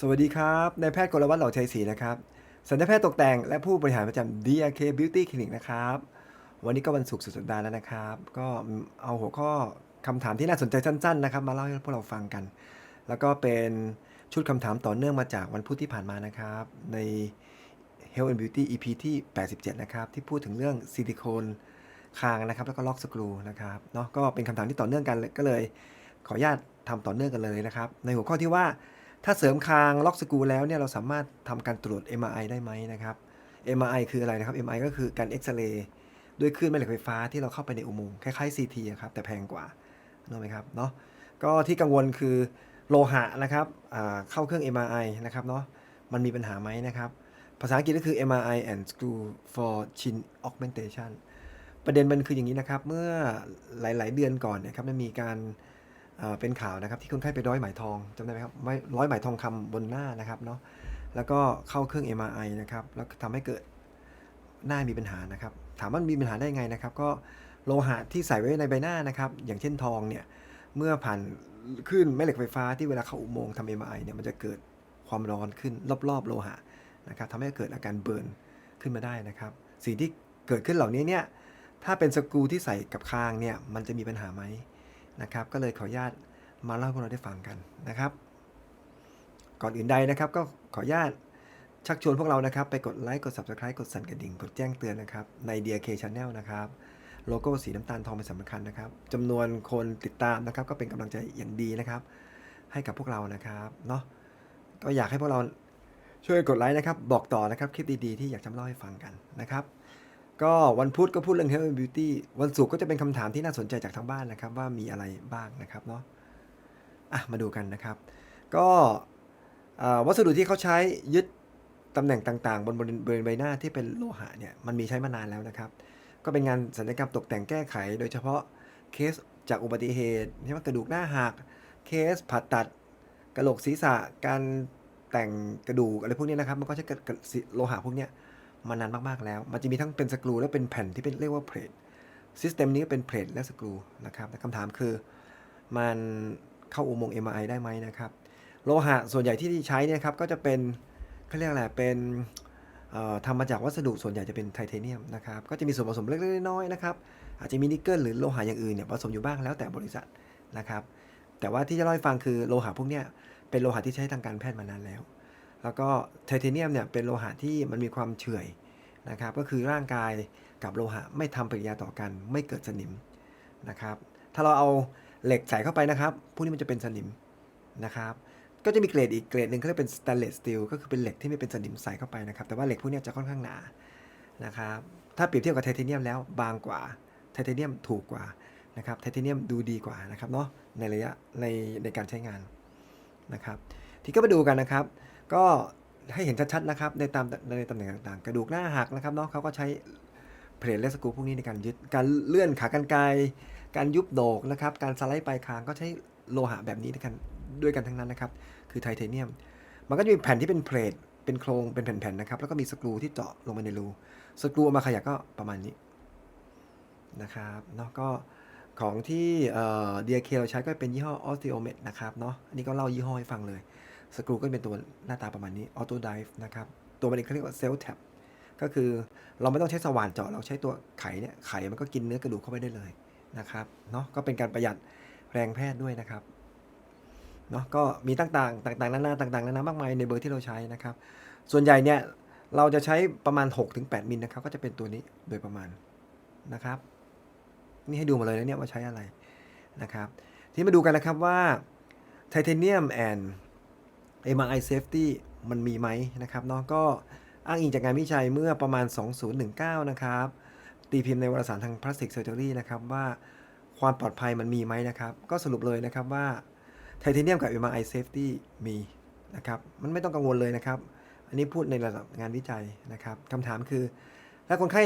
สวัสดีครับ นายแพทย์กรวัตรเหล่าชัยศรีนะครับ สัญญาแพทย์ตกแต่งและผู้บริหารประจำ DRK Beauty Clinic นะครับ วันนี้ก็วันศุกร์สุดสัปดาห์แล้วนะครับ ก็เอาหัวข้อคำถามที่น่าสนใจสั้น ๆ นะครับ มาเล่าให้พวกเราฟังกัน แล้วก็เป็นชุดคำถามต่อเนื่องมาจากวันพุธที่ผ่านมานะครับ ใน Health and Beauty EP ที่ 87 นะครับ ที่พูดถึงเรื่องซิลิโคนคางนะครับ แล้วก็ล็อกสกรูนะครับ เนาะก็เป็นคำถามที่ต่อเนื่องกันก็เลย ขออนุญาตทำต่อเนื่องกันเลยนะครับ ในหัวข้อที่ว่า ถ้าเสริมคางล็อกสกรูแล้วเนี่ยเราสามารถทำการตรวจ MRI ได้ไหมนะครับ MRI คืออะไรนะครับ MRI ก็คือการเอ็กซเรย์ด้วยคลื่นแม่เหล็กไฟฟ้าที่เราเข้าไปในอุโมงค์คล้ายๆ CT อะครับแต่แพงกว่านึกไหมครับเนาะก็ที่กังวลคือโลหะนะครับเข้าเครื่อง MRI นะครับเนาะมันมีปัญหาไหมนะครับ ภาษาอังกฤษก็คือ MRI and screw for chin augmentation ประเด็นมันคืออย่างนี้นะครับ เมื่อหลาย ๆ เดือนก่อนเนะครับมันมีการ เป็นข่าวนะครับที่คนไข้ไปร้อยไหมทองจำได้ไหมครับไม่ร้อยไหมทองคำบนหน้านะครับเนาะแล้วก็เข้าเครื่อง MRI นะครับแล้วทำให้เกิดหน้ามีปัญหานะครับ ถามว่ามีปัญหาได้ไงนะครับ ก็โลหะที่ใส่ไว้ในใบหน้านะครับ อย่างเช่นทองเนี่ยเมื่อผ่านคลื่นแม่เหล็กไฟฟ้าที่เวลาเข้าอุโมงค์ทำ MRI เนี่ยมันจะเกิดความร้อนขึ้นรอบๆ โลหะนะครับทำให้เกิดอาการเบิร์นขึ้นมาได้นะครับ สิ่งที่เกิดขึ้นเหล่านี้เนี่ยถ้าเป็นสกรูที่ใส่กับคางเนี่ยมันจะมีปัญหาไหม นะครับ ก็เลยขออนุญาตมาเล่าให้พวกเราได้ฟังกันนะครับ ก่อนอื่นใดนะครับ ก็ขออนุญาตชักชวนพวกเรานะครับ ไปกดไลค์กด Subscribe กดสั่นกระดิ่งกดแจ้งเตือนนะครับใน DRK Channel นะครับโลโก้สีน้ำตาลทองเป็นสำคัญนะครับจำนวนคนติดตามนะครับ ก็เป็นกำลังใจอย่างดีนะครับ ให้กับพวกเรานะครับเนาะก็อยากให้พวกเราช่วยกดไลค์นะครับ บอกต่อนะครับคลิปดีๆที่อยากจะเล่าให้ฟังกันนะครับ ก็วันพุธก็พูดเรื่อง Health and Beauty วันศุกร์ก็จะเป็นคำถามที่น่าสนใจจากทางบ้านนะครับ ว่ามีอะไรบ้างนะครับเนาะอะมาดูกันนะครับ ก็วัสดุที่เขาใช้ยึดตำแหน่งต่างๆ บนบริเวณใบหน้าที่เป็นโลหะเนี่ยมันมีใช้มานานแล้วนะครับ ก็เป็นงานศัลยกรรมตกแต่งแก้ไข โดยเฉพาะเคสจากอุบัติเหตุใช่ไหมกระดูกหน้าหักเคสผ่าตัดกระโหลกศีรษะการแต่งกระดูกอะไรพวกนี้นะครับ มันก็ใช้โลหะพวกเนี้ย มานานมากๆแล้ว มันจะมีทั้งเป็นสกรูและเป็นแผ่นที่เป็นเรียกว่าเพลทซิสเต็มนี้ก็เป็นเพลทและสกรูนะครับแต่คำถามคือมันเข้าอุโมงค์ MRI ได้ไหมนะครับ โลหะส่วนใหญ่ที่ใช้เนี่ยครับก็จะเป็นเขาเรียกอะไรเป็นเอ่อทำมาจากวัสดุส่วนใหญ่จะเป็นไทเทเนียมนะครับ ก็จะมีส่วนผสมเล็กๆน้อยๆนะครับ อาจจะมีนิกเกิลหรือโลหะอย่างอื่นเนี่ยผสมอยู่บ้างแล้วแต่บริษัทนะครับ แต่ว่าที่จะเล่าให้ฟังคือโลหะพวกเนี้ยเป็นโลหะที่ใช้ทางการแพทย์มานานแล้ว แล้วก็ไทเทเนียมเนี่ยเป็นโลหะที่มันมีความเฉื่อยนะครับ ก็คือร่างกายกับโลหะไม่ทำปฏิกิริยาต่อกัน ไม่เกิดสนิมนะครับ ถ้าเราเอาเหล็กใส่เข้าไปนะครับ พวกนี้มันจะเป็นสนิมนะครับ ก็จะมีเกรดอีกเกรดหนึ่งเขาเรียกเป็นสแตนเลสสตีลก็คือเป็นเหล็กที่ไม่เป็นสนิมใส่เข้าไปนะครับ แต่ว่าเหล็กพวกนี้จะค่อนข้างหนานะครับ ถ้าเปรียบเทียบกับไทเทเนียมแล้วบางกว่า ไทเทเนียมถูกกว่านะครับไทเทเนียมดูดีกว่านะครับเนาะในระยะในในการใช้งานนะครับ ที่ก็มาดูกันนะครับ ก็ให้เห็นชัดๆนะครับในตามในตำแหน่งต่างๆ กระดูกหน้าหักนะครับเนาะเขาก็ใช้เพลทและสกรูพวกนี้ในการยึดการเลื่อนขากรรไกรการยุบโหนกนะครับ การสไลด์ปลายคางก็ใช้โลหะแบบนี้ด้วยกันด้วยกันทั้งนั้นนะครับ คือไทเทเนียม มันก็จะมีแผ่นที่เป็นเพลทเป็นโครงเป็นแผ่นๆนะครับ แล้วก็มีสกรูที่เจาะลงไปในรูสกรูเอามาขยับก็ประมาณนี้นะครับเนาะก็ของที่เอ่อ DRK เราใช้ก็เป็นยี่ห้อ Osteomed นะครับเนาะอันนี้ก็เล่ายี่ห้อให้ฟังเลย สกรูก็เป็นตัวหน้าตาประมาณนี้ Auto Dive นะครับ ตัวมันเองเขาเรียกว่า Cell Tap ก็คือเราไม่ต้องใช้สว่านเจาะเราใช้ตัวไขเนี่ยไขมันก็กินเนื้อกระดูกเข้าไปได้เลยนะครับเนาะก็เป็นการประหยัดแรงแพทย์ด้วยนะครับเนาะก็มีต่างๆ ต่างๆนานาต่างๆนานา มากมายในเบอร์ที่เราใช้นะครับ ส่วนใหญ่เนี่ยเราจะใช้ประมาณ 6-8 มิลนะครับ ก็จะเป็นตัวนี้โดยประมาณนะครับ นี่ให้ดูมาเลยนะเนี่ยว่าใช้อะไรนะครับ ที่มาดูกันนะครับว่าไทเทเนียมแอน MRI Safety มันมีไหมนะครับเนาะก็อ้างอิงจากงานวิจัยเมื่อประมาณ 2019 นะครับ ตีพิมพ์ในวารสารทาง Plastic Surgery นะครับว่าความปลอดภัยมันมีไหมนะครับ ก็สรุปเลยนะครับว่าไทเทเนียมกับ MRI Safety มีนะครับ มันไม่ต้องกังวลเลยนะครับ อันนี้พูดในระดับงานวิจัยนะครับคำถามคือ แล้วคนไข้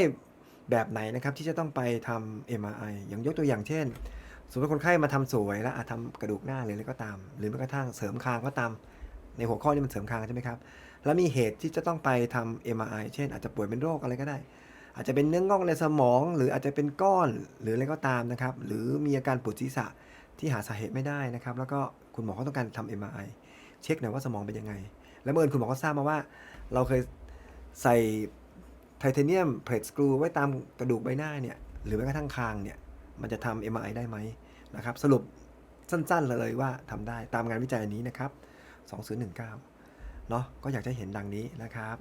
แบบไหนนะครับที่จะต้องไปทำ MRI อย่างยกตัวอย่างเช่น สมมติคนไข้มาทำสวยแล้วอาจทำกระดูกหน้าหรืออะไรก็ตาม หรือแม้กระทั่งเสริมคางก็ตาม ในหัวข้อนี้มันเสริมคางใช่ไหมครับ แล้วมีเหตุที่จะต้องไปทำ MRI เช่น อาจจะป่วยเป็นโรคอะไรก็ได้ อาจจะเป็นเนื้องอกในสมอง หรืออาจจะเป็นก้อนหรืออะไรก็ตามนะครับ หรือมีอาการปวดศีรษะที่หาสาเหตุไม่ได้นะครับ แล้วก็คุณหมอเขาต้องการทำ MRI เช็คหน่อยว่าสมองเป็นยังไง แล้วเมื่อคุณหมอก็ทราบมาว่า เราเคยใส่ไทเทเนียมเพลทสกรูไว้ตามกระดูกใบหน้าเนี่ยหรือแม้กระทั่งคางเนี่ยมันจะทำ MRI ได้ไหมนะครับ สรุปสั้นๆเลยว่าทำได้ตามงานวิจัยนี้นะครับ 2019เนาะก็อยากจะเห็นดังนี้นะครับ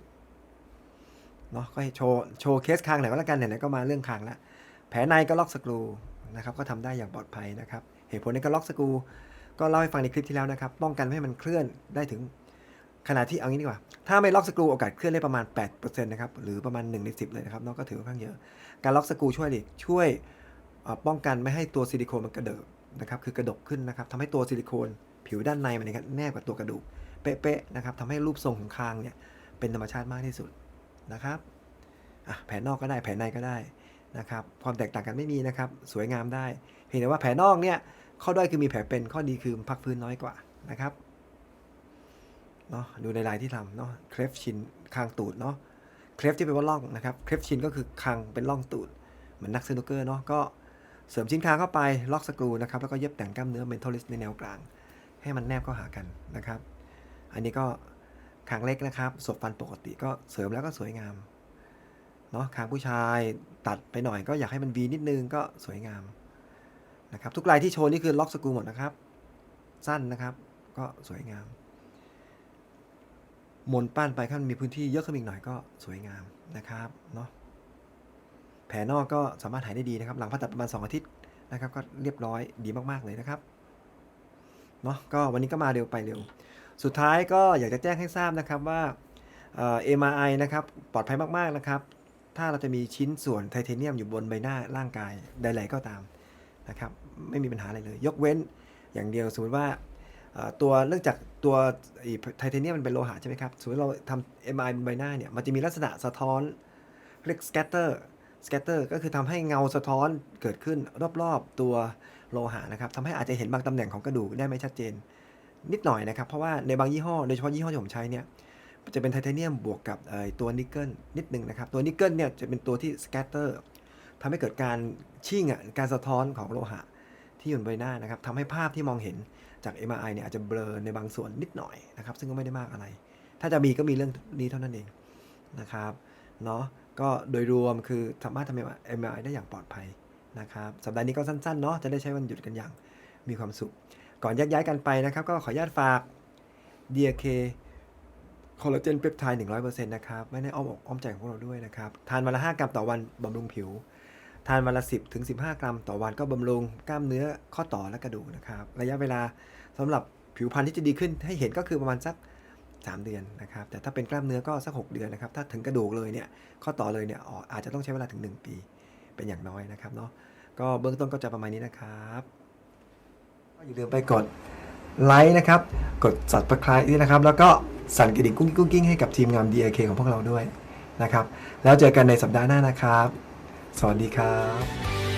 เนาะก็โชว์โชว์เคสคางหน่อยก็แล้วกันไหนๆก็มาเรื่องคางล้วแผลในก็ล็อกสกรูนะครับก็ทำได้อย่างปลอดภัยนะครับ เหตุผลในการล็อกสกรูก็เล่าให้ฟังในคลิปที่แล้วนะครับป้องกันไม่ให้มันเคลื่อนได้ถึงขนาดที่เอางี้ดีกว่า ถ้าไม่ล็อกสกรูโอกาสเคลื่อนได้ประมาณ8%นะครับหรือประมาณ1ใน10 เลยนะครับเนาะก็ถือว่าค่อนข้างเยอะ การล็อกสกรูช่วยดิช่วยป้องกันไม่ให้ตัวซิลิโคนมันกระเดิบนะครับคือกระดกขึ้นนะครับทำให้ตัวซิลิโคน ผิวด้านในมันนยครับแนบกับตัวกระดูกเป๊ะๆนะครับทำให้รูปทรงของคางเนี่ยเป็นธรรมชาติมากที่สุดนะครับแผลนอกก็ได้แผลในก็ได้นะครับความแตกต่างกันไม่มีนะครับสวยงามได้ เพียงแต่ว่าแผลนอกเนี่ยข้อด้อยคือมีแผลเป็นข้อดีคือพักฟื้นน้อยกว่านะครับเนาะดูในลายที่ทำเนาะเครฟชินคางตูดเนาะเครฟที่แปลว่าล่องนะครับเครฟชินก็คือคางเป็นล่องตูดเหมือนนักสนุกเกอร์เนาะก็เสริมชิ้นคางเข้าไปล็อกสกรูนะครับแล้วก็เย็บแต่งกล้ามเนื้อเมนทอลิสในแนวกลาง ให้มันแนบเข้าหากันนะครับ อันนี้ก็คางเล็กนะครับศพฟันปกติก็เสริมแล้วก็สวยงามเนาะคางผู้ชายตัดไปหน่อยก็อยากให้มันวีนิดนึงก็สวยงามนะครับทุกลายที่โชว์นี่คือล็อกสกูหมดนะครับ สั้นนะครับก็สวยงามมนป้านไปข้างมีพื้นที่เยอะขึ้นอีกหน่อยก็สวยงามนะครับเนาะแผลนอกก็สามารถหายได้ดีนะครับ หลังผ่าตัดประมาณ 2 อาทิตย์นะครับ ก็เรียบร้อยดีมาก ๆ เลยนะครับ เนาะก็วันนี้ก็มาเร็วไปเร็ว สุดท้ายก็อยากจะแจ้งให้ทราบนะครับว่าเอ่อ MRI นะครับปลอดภัยมากๆนะครับ ถ้าเราจะมีชิ้นส่วนไทเทเนียมอยู่บนใบหน้าร่างกายใดๆก็ตามนะครับไม่มีปัญหาอะไรเลย ยกเว้นอย่างเดียวสมมติว่าตัวเนื่องจากตัวไทเทเนียมมันเป็นโลหะใช่ไหมครับสมมติเราทำ MRI บนใบหน้าเนี่ยมันจะมีลักษณะสะท้อนเรียก scatter scatter ก็คือทำให้เงาสะท้อนเกิดขึ้นรอบๆ ตัว โลหะนะครับทำให้อาจจะเห็นบางตำแหน่งของกระดูกได้ไม่ชัดเจน นิดหน่อยนะครับ เพราะว่าในบางยี่ห้อโดยเฉพาะยี่ห้อที่ผมใช้เนี่ยจะเป็นไทเทเนียมบวกกับตัวนิกเกิลนิดนึงนะครับ ตัวนิกเกิลเนี่ยจะเป็นตัวที่สแกตเตอร์ทำให้เกิดการชิ่งอะการสะท้อนของโลหะที่อยู่บนใบหน้านะครับทำให้ภาพที่มองเห็นจาก MRI เนี่ยอาจจะเบลอในบางส่วนนิดหน่อยนะครับ ซึ่งก็ไม่ได้มากอะไร ถ้าจะมีก็มีเรื่องนี้เท่านั้นเองนะครับเนาะก็โดยรวมคือสามารถทำ MRI ได้อย่างปลอดภัย นะครับสัปดาห์นี้ก็สั้นๆเนาะจะได้ใช้วันหยุดกันอย่างมีความสุข ก่อนแยกย้ายกันไปนะครับ ก็ขออนุญาตฝาก DK คอลลาเจนเปปไทด์100%นะครับไม่ได้อ้อมอกอ้อมใจของพวกเราด้วยนะครับ ทานวันละ5กรัมต่อวันบำรุงผิว ทานวันละ10ถึง15กรัมต่อวันก็บำรุงกล้ามเนื้อข้อต่อและกระดูกนะครับ ระยะเวลาสำหรับผิวพรรณที่จะดีขึ้นให้เห็นก็คือประมาณสัก3เดือนนะครับ แต่ถ้าเป็นกล้ามเนื้อก็สัก6เดือนนะครับ ถ้าถึงกระดูกเลยเนี่ย ข้อต่อเลยเนี่ยอ๋ออาจจะต้องใช้เวลาถึง1ปี เป็นอย่างน้อยนะครับเนาะก็เบื้องต้นก็จะประมาณนี้นะครับก็อย่าลืมไปกดไลค์นะครับ กด subscribe ด้วยนะครับ แล้วก็สั่นกระดิ่งกุ้งกิ้งกุ้งกิ้งให้กับทีมงาน DIK ของพวกเราด้วยนะครับ แล้วเจอกันในสัปดาห์หน้านะครับ สวัสดีครับ